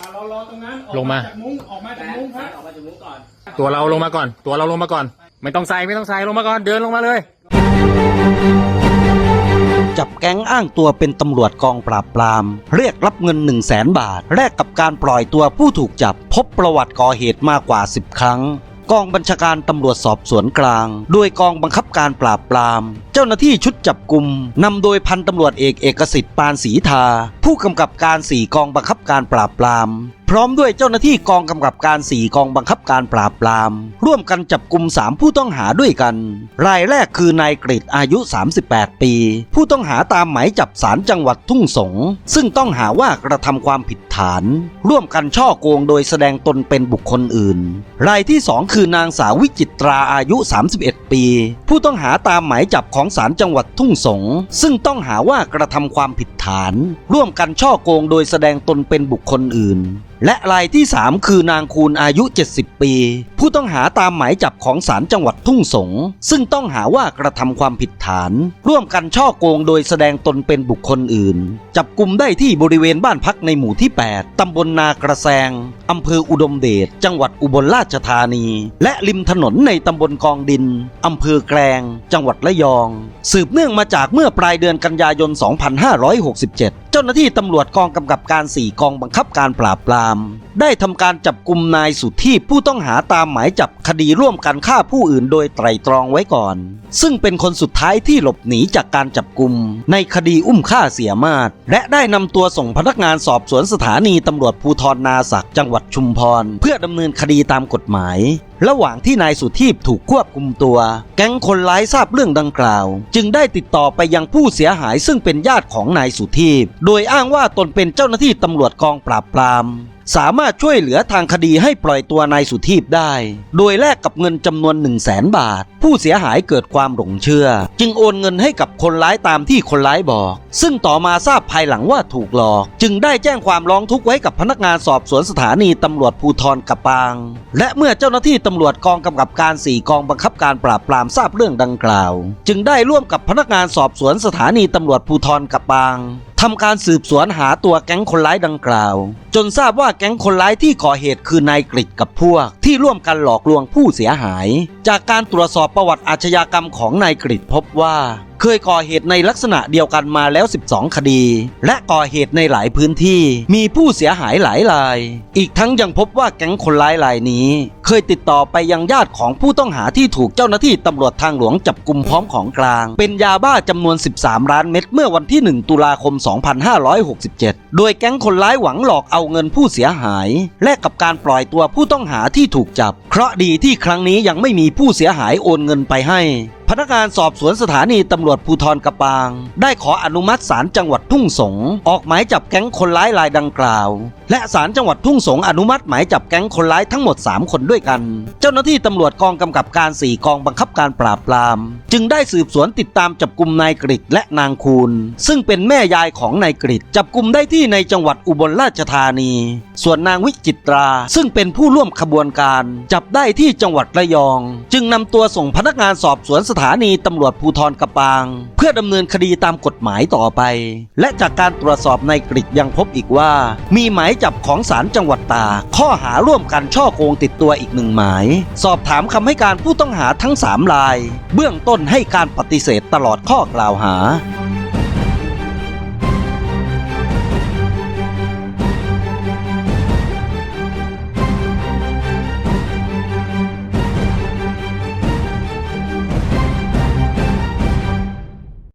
อะรอรอตรงนั้นออกลงมา จากมุ้งออกมาจากมุ้งครับออกมาจากมุ้งก่อนตัวเราลงมาก่อน ตัวเราลงมาก่อน ไม่ต้องใส่ไม่ต้องใส่ลงมาก่อนเดินลงมาเลย จับแก๊งอ้างตัวเป็นตำรวจกองปราบปราม เรียกรับเงิน 1 0 0 0 0แสนบาท แลกกับการปล่อยตัวผู้ถูกจับ พบประวัติก่อเหตุมากกว่า 10 ครั้ง กองบัญชาการตำรวจสอบสวนกลาง โดยกองบังคับการปราบปราม เจ้าหน้าที่ชุดจับกลุ่มนำโดยพันตำรวจเอกเอกสิทธิ์ปานศรีทา ผู้กำกับการสี่กองบังคับการปราบปราม พร้อมด้วยเจ้าหน้าที่กองกำกับการสี่กองบังคับการปราบปราม ร่วมกันจับกลุ่มสามผู้ต้องหาด้วยกัน รายแรกคือนายกฤษอายุ 38 ปี ผู้ต้องหาตามหมายจับศาลจังหวัดทุ่งสง ซึ่งต้องหาว่ากระทำความผิดฐาน ร่วมกันช่อโกงโดยแสดงตนเป็นบุคคลอื่น รายที่ 2 คือนางสาววิจิตราอายุ 31 ปี ผู้ต้องหาตามหมายจับของศาลจังหวัดทุ่งสง ซึ่งต้องหาว่ากระทำความผิดฐาน ร่วมกันช่อโกงโดยแสดงตนเป็นบุคคลอื่นและรายที่ 3 คือนางคูณอายุ 70 ปี ผู้ต้องหาตามหมายจับของศาลจังหวัดทุ่งสง ซึ่งต้องหาว่ากระทำความผิดฐาน ร่วมกันช่อโกงโดยแสดงตนเป็นบุคคลอื่น จับกลุ่มได้ที่บริเวณบ้านพักในหมู่ที่ 8ตำบลนากระแซงอำเภออุดมเดชจังหวัดอุบลราชธานี และริมถนนในตำบลกองดินอำเภอแกลง จังหวัดระยอง สืบเนื่องมาจากเมื่อปลายเดือนกันยายน 2567 จ้าหน้าที่ตำรวจกองกำกับการ 4 กองบังคับการปราบปราม ได้ทำการจับกลุ่มนายสุทีพผู้ต้องหาตามหมายจับคดีร่วมกันฆ่าผู้อื่นโดยไตรตรองไว้ก่อน ซึ่งเป็นคนสุดท้ายที่หลบหนีจากการจับกลุ่มในคดีอุ้มฆ่าเสียมาศและได้นำตัวส่งพนักงานสอบสวนสถานีตำรวจภูธรนาศักจังหวัดชุมพร เพื่อดำเนินคดีตามกฎหมาย ระหว่างที่นายสุทีพถูกควบคุมตัว แก๊งคนร้ายทราบเรื่องดังกล่าว จึงได้ติดต่อไปยังผู้เสียหายซึ่งเป็นญาติของนายสุทีพโดยอ้างว่าตนเป็นเจ้าหน้าที่ตำรวจกองปราบปราม สามารถช่วยเหลือทางคดีให้ปล่อยตัวนายสุทีพได้ โดยแลกกับเงินจำนวน 1 0 0 0 0แสนบาท ผู้เสียหายเกิดความหลงเชื่อ จึงโอนเงินให้กับคนร้ายตามที่คนร้ายบอก ซึ่งต่อมาทราบภายหลังว่าถูกหลอก จึงได้แจ้งความร้องทุกข์ไว้กับพนักงานสอบสวนสถานีตำรวจภูธรกระปาง และเมื่อเจ้าหน้าที่ตำรวจกองกำกับการสี่กองบังคับการปราบปรามทราบเรื่องดังกล่าว จึงได้ร่วมกับพนักงานสอบสวนสถานีตำรวจภูธรกระปางทำการสืบสวนหาตัวแก๊งคนร้ายดังกล่าว จนทราบว่าแก๊งคนร้ายที่ก่อเหตุคือนายกฤษกับพวก ที่ร่วมกันหลอกลวงผู้เสียหาย จากการตรวจสอบประวัติอาชญากรรมของนายกฤษพบว่า เคยก่อเหตุในลักษณะเดียวกันมาแล้ว 12 คดี และก่อเหตุในหลายพื้นที่ มีผู้เสียหายหลายราย อีกทั้งยังพบว่าแก๊งคนร้ายรายนี้ เคยติดต่อไปยังญาติของผู้ต้องหาที่ถูกเจ้าหน้าที่ตำรวจทางหลวงจับกลุ่มพร้อมของกลาง เป็นยาบ้าจำนวน 13 ล้านเม็ดเมื่อวันที่ 1 ตุลาคม 2567 โดยแก๊งคนร้ายหวังหลอกเอาเงินผู้เสียหาย แลกกับการปล่อยตัวผู้ต้องหาที่ถูกจับ เคราะดีที่ครั้งนี้ยังไม่มีผู้เสียหายโอนเงินไปให้พนักงานสอบสวนสถานีตำรวจภูธรกระปาง ได้ขออนุมัติศาลจังหวัดทุ่งสง ออกหมายจับแก๊งคนร้ายรายดังกล่าว และศาลจังหวัดทุ่งสงอนุมัติหมายจับแก๊งคนร้ายทั้งหมด 3 คนด้วยกัน เจ้าหน้าที่ตำรวจกองกำกับการ 4 กองบังคับการปราบปราม จึงได้สืบสวนติดตามจับกลุ่มนายกฤษและนางคูณ ซึ่งเป็นแม่ยายของนายกฤษจับกลุ่มได้ที่ในจังหวัดอุบลราชธานี ส่วนนางวิจิตรา ซึ่งเป็นผู้ร่วมขบวนการ จับได้ที่จังหวัดระยอง จึงนำตัวส่งพนักงานสอบสวนสถานีตำรวจภูธรกระปาง เพื่อดำเนินคดีตามกฎหมายต่อไป และจากการตรวจสอบในกริดยังพบอีกว่า มีหมายจับของศาลจังหวัดตากข้อหาร่วมกันช่อโกงติดตัวอีกหนึ่งหมาย สอบถามคำให้การผู้ต้องหาทั้ง 3 ราย เบื้องต้นให้การปฏิเสธตลอดข้อกล่าวหา